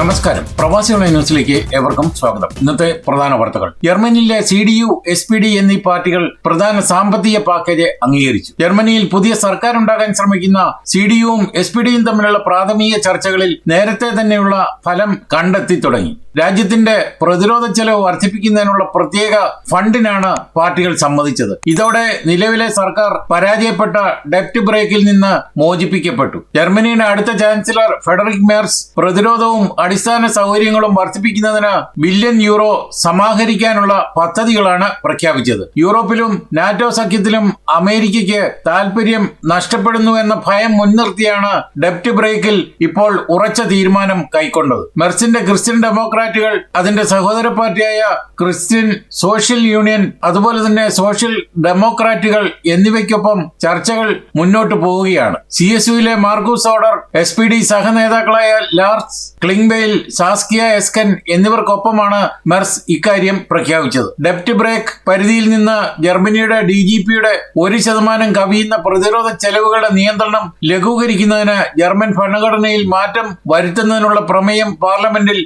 നമസ്കാരം. പ്രവാസി ഓൺലൈൻ ന്യൂസിലേക്ക് ഏവർക്കും സ്വാഗതം. ഇന്നത്തെ പ്രധാന വാർത്തകൾ. ജർമ്മനിയിലെ C D U S P D എന്നീ പാർട്ടികൾ പ്രധാന സാമ്പത്തിക പാക്കേജ് അംഗീകരിച്ചു. ജർമ്മനിയിൽ പുതിയ സർക്കാർ ഉണ്ടാകാൻ ശ്രമിക്കുന്ന സി ഡി യുവും എസ് പി ഡിയും തമ്മിലുള്ള പ്രാഥമിക ചർച്ചകളിൽ നേരത്തെ തന്നെയുള്ള ഫലം കണ്ടെത്തി തുടങ്ങി. രാജ്യത്തിന്റെ പ്രതിരോധ ചെലവ് വർദ്ധിപ്പിക്കുന്നതിനുള്ള പ്രത്യേക ഫണ്ടിനാണ് പാർട്ടികൾ സമ്മതിച്ചത്. ഇതോടെ നിലവിലെ സർക്കാർ പരാജയപ്പെട്ട ഡെപ്റ്റ് ബ്രേക്കിൽ നിന്ന് മോചിപ്പിക്കപ്പെട്ടു. ജർമ്മനിയുടെ അടുത്ത ചാൻസലർ ഫെഡറിക് മേർസ് പ്രതിരോധവും അടിസ്ഥാന സൗകര്യങ്ങളും വർദ്ധിപ്പിക്കുന്നതിന് ബില്യൺ യൂറോ സമാഹരിക്കാനുള്ള പദ്ധതികളാണ് പ്രഖ്യാപിച്ചത്. യൂറോപ്പിലും നാറ്റോ സഖ്യത്തിലും അമേരിക്കയ്ക്ക് താൽപര്യം നഷ്ടപ്പെടുന്നു എന്ന ഭയം മുൻനിർത്തിയാണ് ഡെപ്റ്റ് ബ്രേക്കിൽ ഇപ്പോൾ ഉറച്ച തീരുമാനം കൈക്കൊണ്ടത്. മെർസിന്റെ ക്രിസ്ത്യൻ ഡെമോക്രാറ്റുകൾ അതിന്റെ സഹോദര പാർട്ടിയായ ക്രിസ്ത്യൻ സോഷ്യൽ യൂണിയൻ അതുപോലെ തന്നെ സോഷ്യൽ ഡെമോക്രാറ്റുകൾ എന്നിവയ്ക്കൊപ്പം ചർച്ചകൾ മുന്നോട്ട് പോവുകയാണ്. C S യുയിലെ Markus Söder S P D സഹനേതാക്കളായ Lars Klingbeil Saskia Esken എന്നിവർക്കൊപ്പമാണ് മെർസ് ഇക്കാര്യം പ്രഖ്യാപിച്ചത്. ഡെപ്റ്റ് ബ്രേക്ക് പരിധിയിൽ നിന്ന് ജർമ്മനിയുടെ ഡി ജി പിയുടെ ഒരു ശതമാനം കവിയുന്ന പ്രതിരോധ ചെലവുകളുടെ നിയന്ത്രണം ലഘൂകരിക്കുന്നതിന് ജർമ്മൻ ഭരണഘടനയിൽ മാറ്റം വരുത്തുന്നതിനുള്ള പ്രമേയം പാർലമെന്റിൽ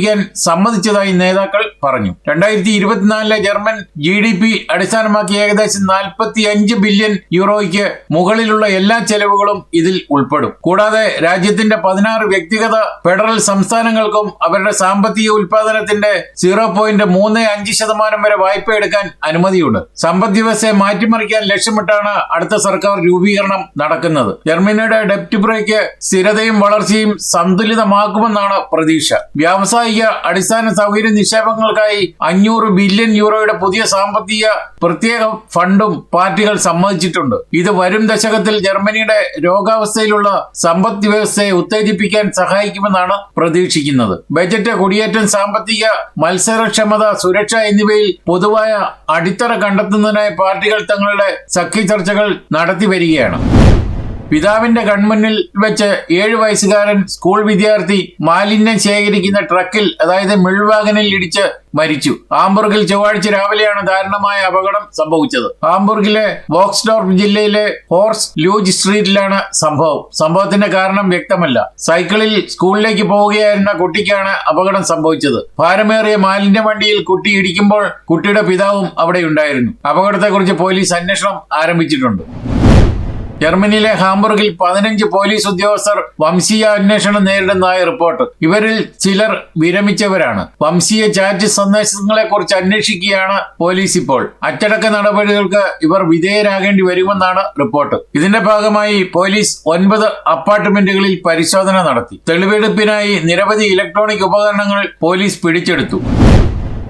അവതരിപ്പിക്കാൻ സമ്മതിച്ചതായി നേതാക്കൾ പറഞ്ഞു. രണ്ടായിരത്തി ഇരുപത്തിനാലിലെ ജർമ്മൻ ജി ഡി പി അടിസ്ഥാനമാക്കി ഏകദേശം നാൽപ്പത്തി അഞ്ച് ബില്യൺ യൂറോയ്ക്ക് മുകളിലുള്ള എല്ലാ ചെലവുകളും ഇതിൽ ഉൾപ്പെടും. കൂടാതെ രാജ്യത്തിന്റെ പതിനാറ് വ്യക്തിഗത ഫെഡറൽ സംസ്ഥാനങ്ങൾക്കും അവരുടെ സാമ്പത്തിക ഉൽപാദനത്തിന്റെ സീറോ പോയിന്റ് മൂന്ന് അഞ്ച് ശതമാനം വരെ വായ്പ എടുക്കാൻ അനുമതിയുണ്ട്. സമ്പദ് വ്യവസ്ഥയെ മാറ്റിമറിക്കാൻ ലക്ഷ്യമിട്ടാണ് അടുത്ത സർക്കാർ രൂപീകരണം നടക്കുന്നത്. ജർമ്മനിയുടെ ഡെപ്റ്റ് ബ്രേക്ക് സ്ഥിരതയും വളർച്ചയും സന്തുലിതമാക്കുമെന്നാണ് പ്രതീക്ഷ. വ്യാവസായിക അടിസ്ഥാന സൗകര്യ നിക്ഷേപങ്ങൾക്കായി അഞ്ഞൂറ് ബില്യൺ യൂറോയുടെ പുതിയ സാമ്പത്തിക പ്രത്യേക ഫണ്ടും പാർട്ടികൾ സമ്മതിച്ചിട്ടുണ്ട്. ഇത് വരും ദശകത്തിൽ ജർമ്മനിയുടെ രോഗാവസ്ഥയിലുള്ള സമ്പദ് വ്യവസ്ഥയെ ഉത്തേജിപ്പിക്കാൻ സഹായിക്കുമെന്നാണ് പ്രതീക്ഷിക്കുന്നത്. ബജറ്റ് കുടിയേറ്റം സാമ്പത്തിക മത്സരക്ഷമത സുരക്ഷ എന്നിവയിൽ പൊതുവായ അടിത്തറ കണ്ടെത്തുന്നതിനായി പാർട്ടികൾ തങ്ങളുടെ സഖ്യ ചർച്ചകൾ നടത്തി വരികയാണ്. പിതാവിന്റെ കൺമുന്നിൽ വെച്ച് ഏഴു വയസ്സുകാരൻ സ്കൂൾ വിദ്യാർത്ഥി മാലിന്യം ശേഖരിക്കുന്ന ട്രക്കിൽ അതായത് മിൾവാഗനിൽ ഇടിച്ച് മരിച്ചു. ആംബുർഗിൽ ചൊവ്വാഴ്ച രാവിലെയാണ് ദാരുണമായ അപകടം സംഭവിച്ചത്. ആംബുർഗിലെ വോക്സ്ഡോർഫ് ജില്ലയിലെ ഹോർസ് ലൂജ് സ്ട്രീറ്റിലാണ് സംഭവം. സംഭവത്തിന്റെ കാരണം വ്യക്തമല്ല. സൈക്കിളിൽ സ്കൂളിലേക്ക് പോവുകയായിരുന്ന കുട്ടിക്കാണ് അപകടം സംഭവിച്ചത്. ഭാരമേറിയ മാലിന്യ വണ്ടിയിൽ കുട്ടി ഇടിക്കുമ്പോൾ കുട്ടിയുടെ പിതാവും അവിടെ ഉണ്ടായിരുന്നു അപകടത്തെക്കുറിച്ച് പോലീസ് അന്വേഷണം ആരംഭിച്ചിട്ടുണ്ട്. ജർമ്മനിയിലെ ഹാംബർഗിൽ പതിനഞ്ച് പോലീസ് ഉദ്യോഗസ്ഥർ വംശീയ അന്വേഷണം നേരിടുന്നതായി റിപ്പോർട്ട്. ഇവരിൽ ചിലർ വിരമിച്ചവരാണ്. വംശീയ ചാറ്റ് സന്ദേശങ്ങളെ കുറിച്ച് അന്വേഷിക്കുകയാണ് പോലീസ് ഇപ്പോൾ. അച്ചടക്ക നടപടികൾക്ക് ഇവർ വിധേയരാകേണ്ടി വരുമെന്നാണ് റിപ്പോർട്ട്. ഇതിന്റെ ഭാഗമായി പോലീസ് ഒൻപത് അപ്പാർട്ട്മെന്റുകളിൽ പരിശോധന നടത്തി. തെളിവെടുപ്പിനായി നിരവധി ഇലക്ട്രോണിക് ഉപകരണങ്ങൾ പോലീസ് പിടിച്ചെടുത്തു.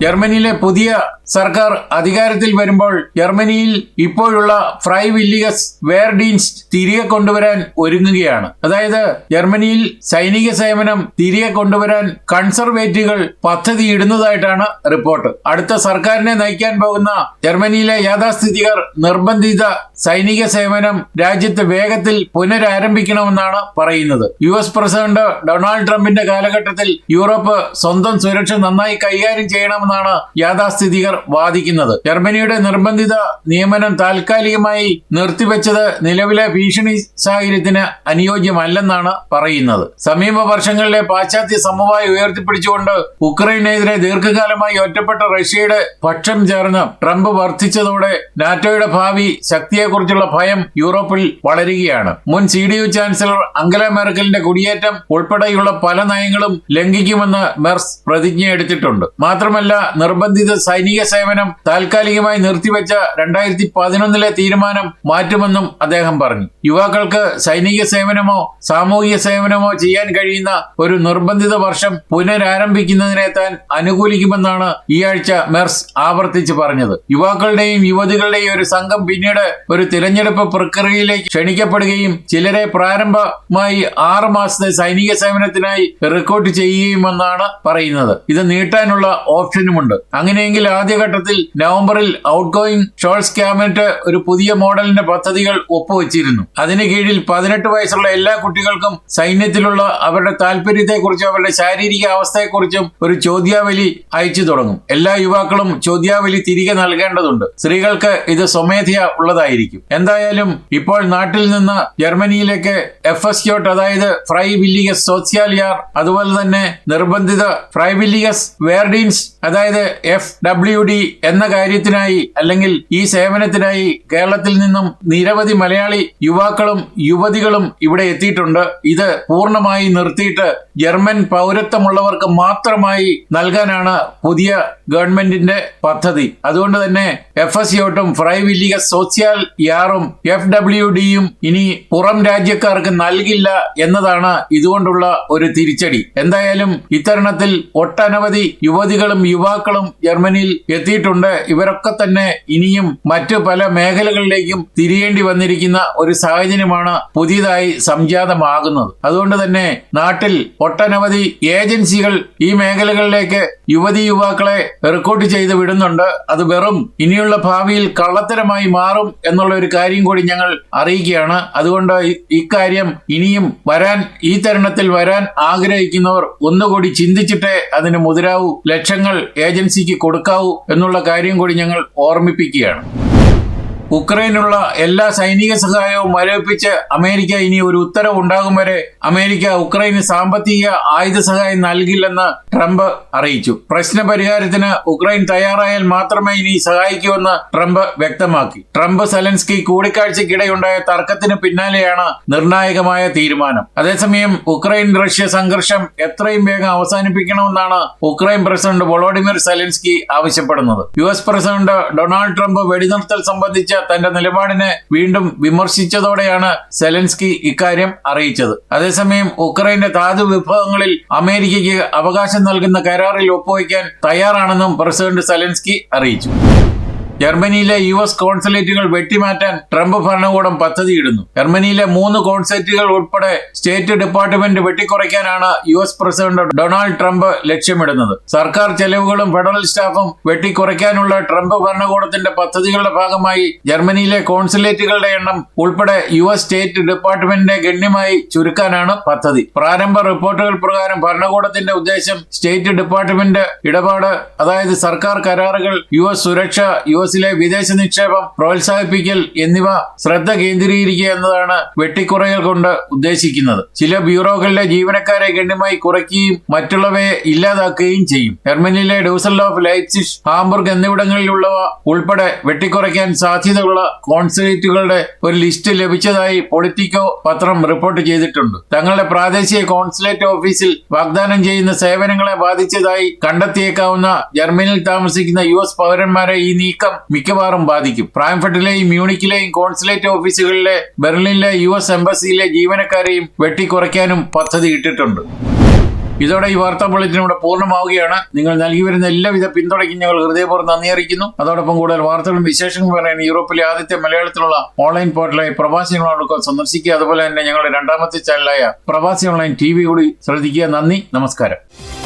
ജർമ്മനിയിലെ പുതിയ സർക്കാർ അധികാരത്തിൽ വരുമ്പോൾ ജർമ്മനിയിൽ ഇപ്പോഴുള്ള ഫ്രൈ വില്ലിഗസ് വേർഡീൻസ് തിരികെ കൊണ്ടുവരാൻ ഒരുങ്ങുകയാണ്. അതായത് ജർമ്മനിയിൽ സൈനിക സേവനം തിരികെ കൊണ്ടുവരാൻ കൺസർവേറ്റീവുകൾ പദ്ധതിയിടുന്നതായിട്ടാണ് റിപ്പോർട്ട്. അടുത്ത സർക്കാരിനെ നയിക്കാൻ പോകുന്ന ജർമ്മനിയിലെ യാഥാസ്ഥിതികർ നിർബന്ധിത സൈനിക സേവനം രാജ്യത്ത് വേഗത്തിൽ പുനരാരംഭിക്കണമെന്നാണ് പറയുന്നത്. യു എസ് പ്രസിഡന്റ് ഡൊണാൾഡ് ട്രംപിന്റെ കാലഘട്ടത്തിൽ യൂറോപ്പ് സ്വന്തം സുരക്ഷ നന്നായി കൈകാര്യം ചെയ്യണമെന്നാണ് യാഥാസ്ഥിതികർ വാദിക്കുന്നത്. ജർമ്മനിയുടെ നിർബന്ധിത നിയമനം താൽക്കാലികമായി നിർത്തിവെച്ചത് നിലവിലെ ഭീഷണി സാഹചര്യത്തിന് അനുയോജ്യമല്ലെന്നാണ് പറയുന്നത്. സമീപ വർഷങ്ങളിലെ പാശ്ചാത്യ സമവായം ഉയർത്തിപ്പിടിച്ചുകൊണ്ട് ഉക്രൈനെതിരെ ദീർഘകാലമായി ഒറ്റപ്പെട്ട റഷ്യയുടെ പക്ഷം ചേർന്ന് ട്രംപ് വർദ്ധിച്ചതോടെ നാറ്റോയുടെ ഭാവി ശക്തിയെക്കുറിച്ചുള്ള ഭയം യൂറോപ്പിൽ വളരുകയാണ്. മുൻ C D U chancellor Angela മെർക്കലിന്റെ കുടിയേറ്റം ഉൾപ്പെടെയുള്ള പല നയങ്ങളും ലംഘിക്കുമെന്ന് മെർസ് പ്രതിജ്ഞ പ്രതിജ്ഞയെടുത്തിട്ടുണ്ട് മാത്രമല്ല നിർബന്ധിത സൈനിക സേവനം താൽക്കാലികമായി നിർത്തിവെച്ച രണ്ടായിരത്തി പതിനൊന്നിലെ തീരുമാനം മാറ്റുമെന്നും അദ്ദേഹം പറഞ്ഞു. യുവാക്കൾക്ക് സൈനിക സേവനമോ സാമൂഹിക സേവനമോ ചെയ്യാൻ കഴിയുന്ന ഒരു നിർബന്ധിത വർഷം പുനരാരംഭിക്കുന്നതിനെ താൻ അനുകൂലിക്കുമെന്നാണ് ഈ ആഴ്ച മെർസ് ആവർത്തിച്ച് പറഞ്ഞത്. യുവാക്കളുടെയും യുവതികളുടെയും ഒരു സംഘം പിന്നീട് ഒരു തിരഞ്ഞെടുപ്പ് പ്രക്രിയയിലേക്ക് ക്ഷണിക്കപ്പെടുകയും ചിലരെ പ്രാരംഭമായി ആറ് മാസത്തെ സൈനിക സേവനത്തിനായി റിക്രൂട്ട് ചെയ്യുകയുമെന്നാണ് പറയുന്നത്. ഇത് നീട്ടാനുള്ള ഓപ്ഷനുമുണ്ട്. അങ്ങനെയെങ്കിൽ ആദ്യഘട്ടത്തിൽ നവംബറിൽ ഔട്ട് ഗോയിങ് ഷോൾസ് ക്യാബിനറ്റ് ഒരു പുതിയ മോഡലിന്റെ പദ്ധതികൾ ഒപ്പുവച്ചിരുന്നു. അതിന് കീഴിൽ പതിനെട്ട് വയസ്സുള്ള എല്ലാ കുട്ടികൾക്കും സൈന്യത്തിലുള്ള അവരുടെ താല്പര്യത്തെക്കുറിച്ചും അവരുടെ ശാരീരിക അവസ്ഥയെക്കുറിച്ചും ഒരു ചോദ്യാവലി അയച്ചു തുടങ്ങും. എല്ലാ യുവാക്കളും ചോദ്യാവലി തിരികെ നൽകേണ്ടതുണ്ട്. സ്ത്രീകൾക്ക് ഇത് സ്വമേധയാ ഉള്ളതായിരിക്കും. ആയിരിക്കും എന്തായാലും ഇപ്പോൾ നാട്ടിൽ നിന്ന് ജർമ്മനിയിലേക്ക് എഫ് എസ് ക്യോട്ട് അതായത് ഫ്രൈ വില്ലിഗസ് സോസിയാലിയാർ അതുപോലെ തന്നെ നിർബന്ധിത ഫ്രൈ വില്ലിഗസ് വേർഡീൻസ് അതായത് എഫ് ഡബ്ല്യു ഡി എന്ന കാര്യത്തിനായി അല്ലെങ്കിൽ ഈ സേവനത്തിനായി കേരളത്തിൽ നിന്നും നിരവധി മലയാളി യുവാക്കളും യുവതികളും ഇവിടെ എത്തിയിട്ടുണ്ട്. ഇത് പൂർണമായി നിർത്തിയിട്ട് ജർമ്മൻ പൗരത്വമുള്ളവർക്ക് മാത്രമായി നൽകാനാണ് പുതിയ ഗവൺമെന്റിന്റെ പദ്ധതി. അതുകൊണ്ട് തന്നെ എഫ് എസ് യോട്ടും ഫ്രൈ വില്ലിക സോഷ്യൽ യാറും എഫ് ഡബ്ല്യു ഡിയും ഇനി പുറം രാജ്യക്കാർക്ക് നൽകില്ല എന്നതാണ് ഇതുകൊണ്ടുള്ള ഒരു തിരിച്ചടി. എന്തായാലും ഇത്തരണത്തിൽ ഒട്ടനവധി യുവതികളും യുവാക്കളും ജർമ്മനിയിൽ എത്തിയിട്ടുണ്ട്. ഇവരൊക്കെ തന്നെ ഇനിയും മറ്റു പല മേഖലകളിലേക്കും തിരിയേണ്ടി വന്നിരിക്കുന്ന ഒരു സാഹചര്യമാണ് പുതിയതായി സംജാതമാകുന്നത്. അതുകൊണ്ട് തന്നെ നാട്ടിൽ ഒട്ടനവധി ഏജൻസികൾ ഈ മേഖലകളിലേക്ക് യുവതി യുവാക്കളെ റിക്രൂട്ട് ചെയ്ത് വിടുന്നുണ്ട്. അത് വെറും ഇനിയുള്ള ഭാവിയിൽ കള്ളത്തരമായി മാറും എന്നുള്ള ഒരു കാര്യം കൂടി ഞങ്ങൾ അറിയിക്കുകയാണ്. അതുകൊണ്ട് ഇക്കാര്യം ഇനിയും വരാൻ ഈ തരുണത്തിൽ വരാൻ ആഗ്രഹിക്കുന്നവർ ഒന്നുകൂടി ചിന്തിച്ചിട്ടേ അതിന് മുതിരാവൂ. ലക്ഷങ്ങൾ ഏജൻസിക്ക് കൊടുക്കാവൂ എന്നുള്ള കാര്യം കൂടി ഞങ്ങൾ ഓർമ്മിപ്പിക്കുകയാണ്. ഉക്രൈനുള്ള എല്ലാ സൈനിക സഹായവും മരവിപ്പിച്ച് അമേരിക്ക ഇനി ഒരു ഉത്തരവ് ഉണ്ടാകും വരെ അമേരിക്ക ഉക്രൈന് സാമ്പത്തിക ആയുധ സഹായം നൽകില്ലെന്ന് ട്രംപ് അറിയിച്ചു. പ്രശ്ന പരിഹാരത്തിന് ഉക്രൈൻ തയ്യാറായാൽ മാത്രമേ ഇനി സഹായിക്കൂവെന്ന് ട്രംപ് വ്യക്തമാക്കി. ട്രംപ് സെലൻസ്കി കൂടിക്കാഴ്ചയ്ക്കിടെയുണ്ടായ തർക്കത്തിന് പിന്നാലെയാണ് നിർണായകമായ തീരുമാനം. അതേസമയം ഉക്രൈൻ റഷ്യ സംഘർഷം എത്രയും വേഗം അവസാനിപ്പിക്കണമെന്നാണ് ഉക്രൈൻ പ്രസിഡന്റ് വൊളോഡിമിർ സെലൻസ്കി ആവശ്യപ്പെടുന്നത്. U S president Donald Trump വെടിനിർത്തൽ സംബന്ധിച്ച തന്റെ നിലപാടിനെ വീണ്ടും വിമർശിച്ചതോടെയാണ് സെലൻസ്കി ഇക്കാര്യം അറിയിച്ചത്. അതേസമയം ഉക്രൈന്റെ ധാതു വിഭവങ്ങളിൽ അമേരിക്കയ്ക്ക് അവകാശം നൽകുന്ന കരാറിൽ ഒപ്പുവയ്ക്കാൻ തയ്യാറാണെന്നും പ്രസിഡന്റ് സെലൻസ്കി അറിയിച്ചു. ജർമ്മനിയിലെ യു എസ് കോൺസുലേറ്റുകൾ വെട്ടിമാറ്റാൻ ട്രംപ് ഭരണകൂടം പദ്ധതിയിടുന്നു. ജർമ്മനിയിലെ മൂന്ന് കോൺസുലേറ്റുകൾ ഉൾപ്പെടെ state department വെട്ടിക്കുറയ്ക്കാനാണ് U S president Donald Trump ലക്ഷ്യമിടുന്നത്. സർക്കാർ ചെലവുകളും ഫെഡറൽ സ്റ്റാഫും വെട്ടിക്കുറയ്ക്കാനുള്ള ട്രംപ് ഭരണകൂടത്തിന്റെ പദ്ധതികളുടെ ഭാഗമായി ജർമ്മനിയിലെ കോൺസുലേറ്റുകളുടെ എണ്ണം ഉൾപ്പെടെ യു എസ് സ്റ്റേറ്റ് ഡിപ്പാർട്ട്മെന്റിനെ ഗണ്യമായി ചുരുക്കാനാണ് പദ്ധതി. പ്രാരംഭ റിപ്പോർട്ടുകൾ പ്രകാരം ഭരണകൂടത്തിന്റെ ഉദ്ദേശം സ്റ്റേറ്റ് ഡിപ്പാർട്ട്മെന്റ് ഇടപാട് അതായത് സർക്കാർ കരാറുകൾ യു എസ് സുരക്ഷ യു എസിലെ വിദേശ നിക്ഷേപം പ്രോത്സാഹിപ്പിക്കൽ എന്നിവ ശ്രദ്ധ കേന്ദ്രീകരിക്കുക എന്നതാണ് വെട്ടിക്കുറയൽ കൊണ്ട് ഉദ്ദേശിക്കുന്നത്. ചില ബ്യൂറോകളിലെ ജീവനക്കാരെ ഗണ്യമായി കുറയ്ക്കുകയും മറ്റുള്ളവയെ ഇല്ലാതാക്കുകയും ചെയ്യും. ജർമ്മനിയിലെ ഡൂസൽഡോഫ് ലൈപ്സിഷ് ഹാംബുർഗ് എന്നിവിടങ്ങളിലുള്ളവ ഉൾപ്പെടെ വെട്ടിക്കുറയ്ക്കാൻ സാധ്യതയുള്ള കോൺസുലേറ്റുകളുടെ ഒരു ലിസ്റ്റ് ലഭിച്ചതായി പൊളിറ്റിക്കോ പത്രം റിപ്പോർട്ട് ചെയ്തിട്ടുണ്ട്. തങ്ങളുടെ പ്രാദേശിക കോൺസുലേറ്റ് ഓഫീസിൽ വാഗ്ദാനം ചെയ്യുന്ന സേവനങ്ങളെ ബാധിച്ചതായി കണ്ടെത്തിയേക്കാവുന്ന ജർമ്മനിയിൽ താമസിക്കുന്ന യു എസ് പൗരന്മാരെ ഈ നീക്കം മിക്കവാറും ബാധിക്കും. ഫ്രാങ്ക്ഫർട്ടിലെയും മ്യൂണിക്കിലെയും കോൺസുലേറ്റ് ഓഫീസുകളിലെ ബെർലിനിലെ യു എസ് എംബസിയിലെ ജീവനക്കാരെയും വെട്ടിക്കുറയ്ക്കാനും പദ്ധതി ഇട്ടിട്ടുണ്ട്. ഇതോടെ ഈ വാർത്താ ബുള്ളറ്റിൻ ഇവിടെ പൂർണമാവുകയാണ്. നിങ്ങൾ നൽകി വരുന്ന എല്ലാവിധ പിന്തുണയ്ക്കും ഞങ്ങൾ ഹൃദയപൂർവം നന്ദി അറിയിക്കുന്നു. അതോടൊപ്പം കൂടുതൽ വാർത്തകളും വിശേഷങ്ങളും പറയാൻ യൂറോപ്പിലെ ആദ്യത്തെ മലയാളത്തിലുള്ള ഓൺലൈൻ പോർട്ടലായി പ്രവാസി ഓൺലൈൻ സന്ദർശിക്കുക. അതുപോലെ തന്നെ ഞങ്ങളുടെ രണ്ടാമത്തെ ചാനലായ പ്രവാസി ഓൺലൈൻ ടി കൂടി ശ്രദ്ധിക്കുക. നന്ദി. നമസ്കാരം.